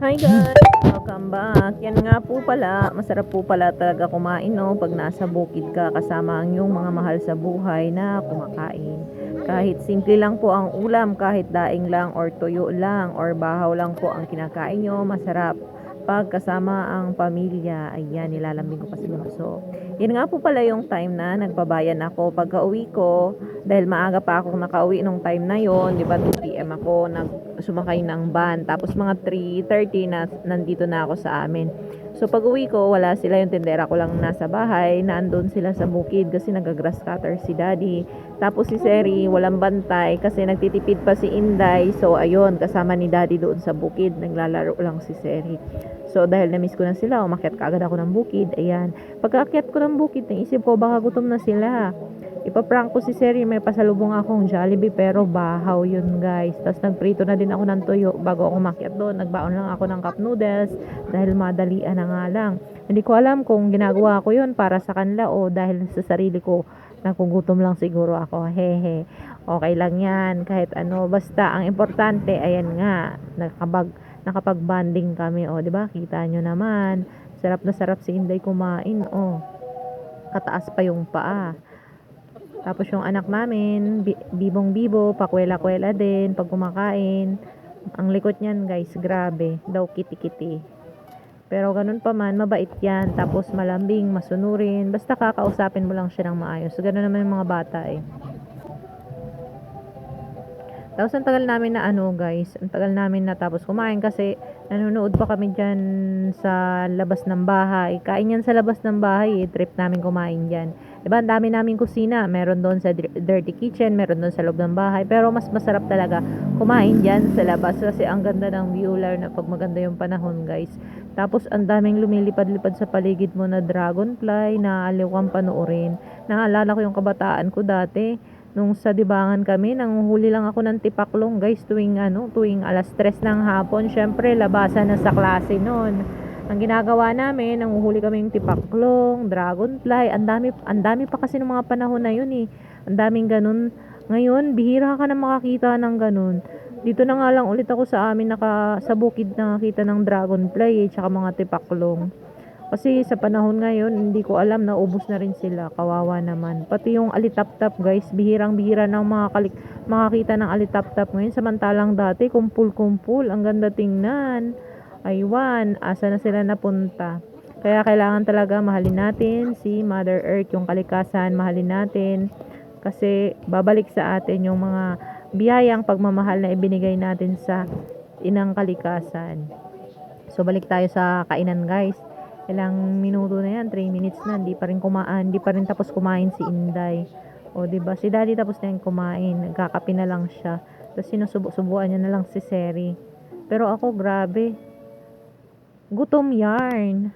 Hi guys! Welcome back. Yan nga po pala, masarap po pala talaga kumain no pag nasa bukid ka kasama ang iyong mga mahal sa buhay na kumakain. Kahit simple lang po ang ulam, kahit daing lang or tuyo lang or bahaw lang po ang kinakain nyo, masarap. Pag kasama ang pamilya, ayan, nilalambing ko pa sila. So, yan nga po pala yung time na nagpabayan ako. Pagka uwi ko, dahil maaga pa akong nakauwi nung time na yon, di ba 2 p.m. ako nag sumakay ng van. Tapos mga 3.30 na nandito na ako sa amin. So pag uwi ko, wala sila yung tendera ko lang nasa bahay. Nandun sila sa bukid kasi nag-grass cutter si daddy. Tapos si Seri, walang bantay kasi nagtitipid pa si Inday. So ayun, kasama ni daddy doon sa bukid. Naglalaro lang si Seri. So dahil na-miss ko na sila, umakyat kaagad ako ng bukid. Ayan. Pagkaakyat ko ng bukid, naisip ko baka gutom na sila. Ipaprank ko si Seri, may pasalubong akong Jollibee pero bahaw yun guys. Tapos nagprito na din ako ng tuyo bago ako makyat doon. Nagbaon lang ako ng cup noodles dahil madalian na nga lang. Hindi ko alam kung ginagawa ko yun para sa kanila o dahil sa sarili ko. Nakugutom lang siguro ako. Hehe. Okay lang yan. Kahit ano. Basta ang importante, ayan nga. Nakabag, nakapag-banding kami. O, di ba? Kita nyo naman. Sarap na sarap si Inday kumain. O. Kataas pa yung paa. Tapos yung anak namin, bi- bibong-bibo, pakwela-kwela din pag kumakain. Ang likot niyan guys, grabe. Daw kiti-kiti. Pero ganun pa man, mabait yan. Tapos malambing, masunurin. Basta kakausapin mo lang siya ng maayos. Ganun naman yung mga bata eh. Tapos ang tagal namin na ano guys, ang tagal namin na tapos kumain kasi nanonood pa kami dyan sa labas ng bahay. Kain yan sa labas ng bahay eh, trip namin kumain dyan. Diba, ang dami namin kusina. Meron doon sa dir- dirty kitchen, meron doon sa loob ng bahay. Pero mas masarap talaga kumain dyan sa labas kasi ang ganda ng view lalo na pag maganda yung panahon guys. Tapos ang daming lumilipad-lipad sa paligid mo na dragonfly na aliw kang panoorin. Naalala ko yung kabataan ko dati nung sa dibangan kami, nanguhuli lang ako ng tipaklong guys tuwing ano, tuwing alas 3 ng hapon. Syempre, labasan na sa klase noon. Ang ginagawa namin, nanguhuli kami yung tipaklong, dragonfly, ang dami, ang dami pa kasi ng mga panahon na yun eh. Ang daming ganun. Ngayon, bihira ka na makakita ng ganun. Dito na nga lang ulit ako sa amin naka, sa bukid nakakita ng dragonfly eh, tsaka mga tipaklong. Kasi sa panahon ngayon, hindi ko alam na ubos na rin sila. Kawawa naman. Pati yung alitap-tap guys, bihirang-bihira ng mga kalik makakita ng alitap-tap ngayon. Samantalang dati, kumpul-kumpul. Ang ganda tingnan. Aywan, asa na sila napunta. Kaya kailangan talaga mahalin natin si Mother Earth, yung kalikasan, mahalin natin. Kasi babalik sa atin yung mga biyayang pagmamahal na ibinigay natin sa inang kalikasan. So balik tayo sa kainan guys ilang minuto na yan, 3 minutes na, hindi pa rin kumaan, hindi pa rin tapos kumain si Inday. O, di ba Si daddy tapos na yung kumain, nagkakape na lang siya. Tapos sinusubo-subuan niya na lang si Seri. Pero ako, grabe. Gutom yarn.